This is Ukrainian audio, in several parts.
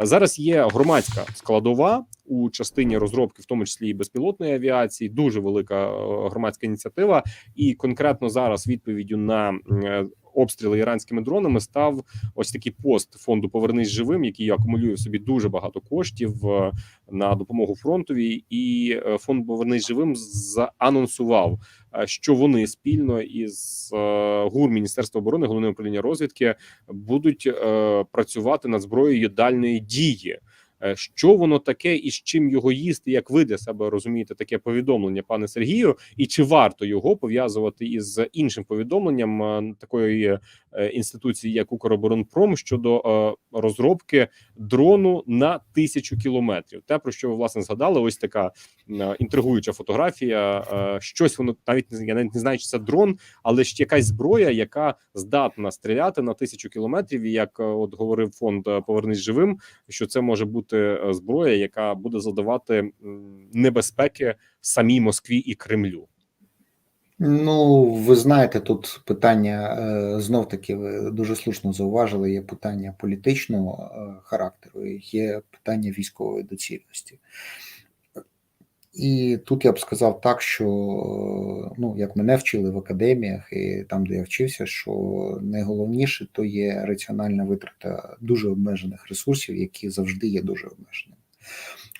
Зараз є громадська складова у частині розробки, в тому числі і безпілотної авіації, дуже велика е, громадська ініціатива. І конкретно зараз відповіддю на е, обстріли іранськими дронами став ось такий пост фонду Повернись живим, який акумулює в собі дуже багато коштів е, на допомогу фронтові. І е, фонд Повернись живим заанонсував, е, що вони спільно із ГУР Міністерства оборони, головне управління розвідки будуть працювати над зброєю дальної дії. Е, Що воно таке і з чим його їсти? Як ви для себе розумієте таке повідомлення, пане Сергію, і чи варто його пов'язувати із іншим повідомленням е, такої е, інституції, як Укроборонпром, щодо розробки дрону на тисячу кілометрів? Те про що ви власне згадали? Ось така інтригуюча фотографія. Щось воно навіть я навіть не знаю, чи це дрон, але ж якась зброя, яка здатна стріляти на тисячу кілометрів. Як от говорив фонд Повернись живим, що це може бути е, зброя, яка буде задавати небезпеки самій Москві і Кремлю. Ну, ви знаєте, тут питання знов таки ви дуже слушно зауважили. Є питання політичного е, характеру, є питання військової доцільності. І тут я б сказав так, що ну, як мене вчили в академіях, і там, де я вчився, що найголовніше то є раціональна витрата дуже обмежених ресурсів, які завжди є дуже обмеженими.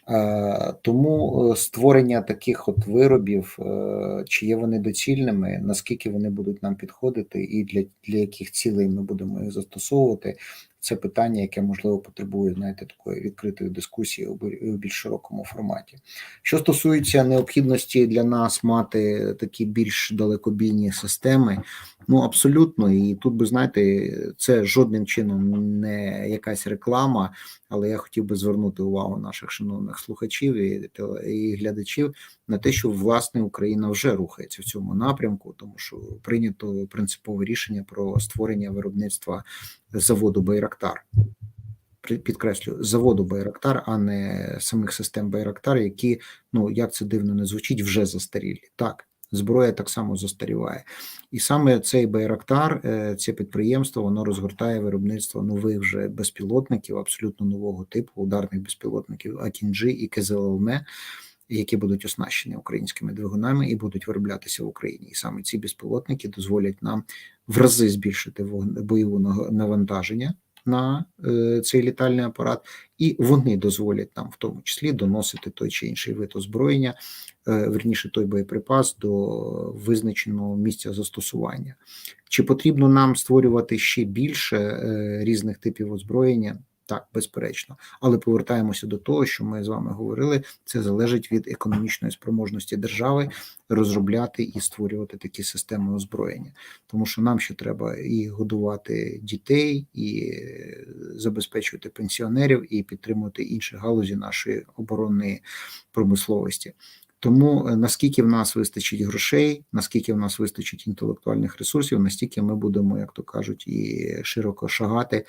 Е, Тому е, створення таких от виробів, е, чи є вони доцільними, наскільки вони будуть нам підходити, і для, для яких цілей ми будемо їх застосовувати, це питання, яке можливо потребує знаєте, такої відкритої дискусії у бі- у більш широкому форматі. Що стосується необхідності для нас мати такі більш далекобійні системи, ну абсолютно, і тут би знаєте, це жодним чином не якась реклама. Але я хотів би звернути увагу наших шановних слухачів і і глядачів на те, що власне Україна вже рухається в цьому напрямку, тому що прийнято принципове рішення про створення виробництва заводу Байрактар. Підкреслю, заводу Байрактар, а не самих систем Байрактар, які, ну як це дивно не звучить, вже застарілі. Так, зброя так само застаріває. І саме цей Байрактар, е, це підприємство, воно розгортає виробництво нових вже безпілотників, абсолютно нового типу, ударних безпілотників Акінджі і КЗЛМ, які будуть оснащені українськими двигунами і будуть вироблятися в Україні. І саме ці безпілотники дозволять нам в рази збільшити бойову навантаження на е, цей літальний апарат, і вони дозволять нам в тому числі доносити той чи інший вид озброєння, е, верніше той боєприпас до визначеного місця застосування. Чи потрібно нам створювати ще більше е, різних типів озброєння? Так, безперечно, але повертаємося до того, що ми з вами говорили. Це залежить від економічної спроможності держави розробляти і створювати такі системи озброєння, тому що нам ще треба і годувати дітей, і е, забезпечувати пенсіонерів, і підтримувати інші галузі нашої оборонної промисловості. Тому е, наскільки в нас вистачить грошей, наскільки в нас вистачить інтелектуальних ресурсів, настільки ми будемо, як то кажуть, і широко шагати е,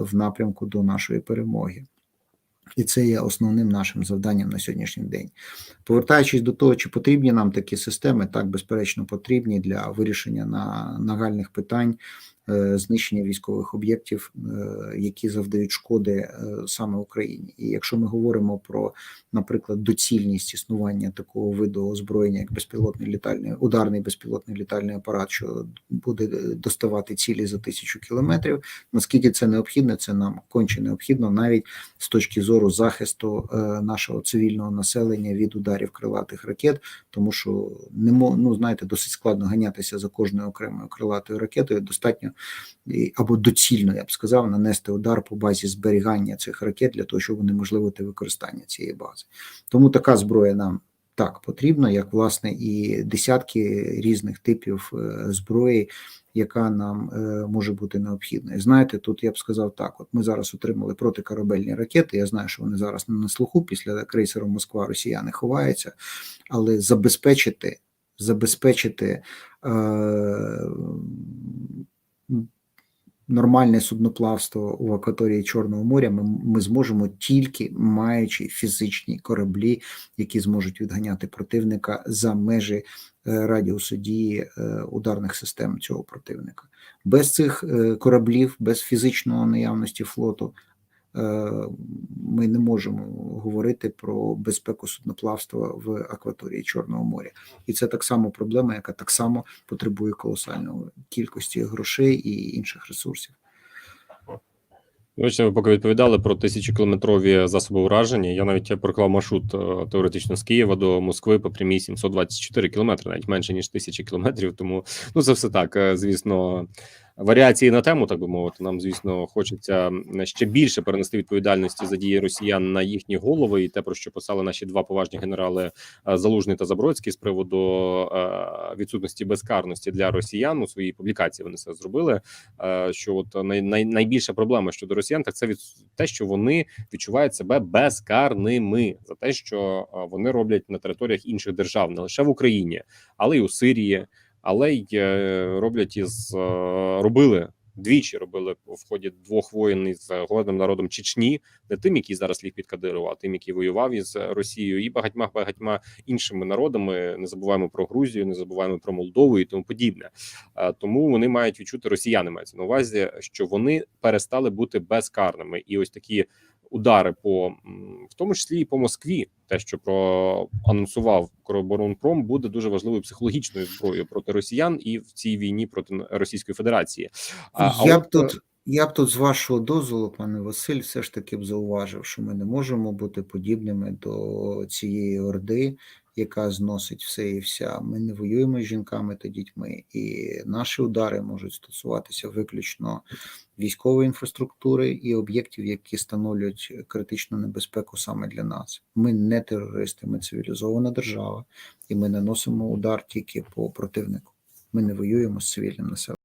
в напрямку до нашої перемоги. І це є основним нашим завданням на сьогоднішній день. Повертаючись до того, чи потрібні нам такі системи, так безперечно потрібні для вирішення на нагальних питань е, знищення військових об'єктів, е, які завдають шкоди е, саме Україні. І якщо ми говоримо про, наприклад, доцільність існування такого виду озброєння, як безпілотний літальний ударний безпілотний літальний апарат, що буде доставати цілі за тисячу кілометрів, наскільки це необхідно, це нам конче необхідно, навіть з точки зору захисту е, нашого цивільного населення від ударів крилатих ракет, тому що не ну знаєте, досить складно ганятися за кожною окремою крилатою ракетою. Достатньо або доцільно, я б сказав, нанести удар по базі зберігання цих ракет для того, щоб унеможливити використання цієї бази. Тому така зброя нам. Так, потрібно, як власне і десятки різних типів е, зброї, яка нам е, може бути необхідна. І знаєте, тут я б сказав так: от ми зараз отримали протикорабельні ракети. Я знаю, що вони зараз не на слуху після крейсеру Москва Росіяни ховаються, але забезпечити, забезпечити е, нормальне судноплавство у акваторії Чорного моря ми, ми зможемо тільки маючи фізичні кораблі, які зможуть відганяти противника за межі е, радіусу дії е, ударних систем цього противника. Без цих е, кораблів, без фізичної наявності флоту ми не можемо говорити про безпеку судноплавства в акваторії Чорного моря. І це так само проблема, яка так само потребує колосальної кількості грошей і інших ресурсів. Бачите, ви поки відповідали про тисячокілометрові засоби ураження. Я навіть проклав маршрут е, теоретично з Києва до Москви по прямій 724 кілометри, навіть менше ніж тисячі кілометрів. Тому ну це все так. е, Звісно, варіації на тему, так би мовити. Нам, звісно, хочеться ще більше перенести відповідальності за дії росіян на їхні голови, і те, про що писали наші два поважні генерали е, Залужний та Забродський з приводу відсутності безкарності для росіян у своїй публікації. Вони це зробили. Що от най, най, найбільша проблема щодо росіян, це від те, що вони відчувають себе безкарними за те, що е, вони роблять на територіях інших держав, не лише в Україні, але й у Сирії, але й е, роблять із е, робили. Двічі робили в ході двох воєн із голодним народом Чечні, не тим, який зараз ліг під Кадирова, а тим, який воював із Росією, і багатьма багатьма іншими народами. Не забуваємо про Грузію, не забуваємо про Молдову і тому подібне. Е, Тому вони мають відчути росіяни мається на увазі, що вони перестали бути безкарними, і ось такі удари по в тому числі і по Москві, те, що проанонсував Кроборонпром, буде дуже важливою психологічною зброєю проти росіян і в цій війні проти Російської Федерації. А, Я я от, б тут, я б тут, з вашого дозволу, пане Василь, все ж таки б зауважив, що ми не можемо бути подібними до цієї орди, яка зносить все і вся. Ми не воюємо з жінками та дітьми, і наші удари можуть стосуватися виключно військової інфраструктури і об'єктів, які становлюють критичну небезпеку саме для нас. Ми не терористи, ми цивілізована держава, і ми наносимо удар тільки по противнику. Ми не воюємо з цивільним населенням.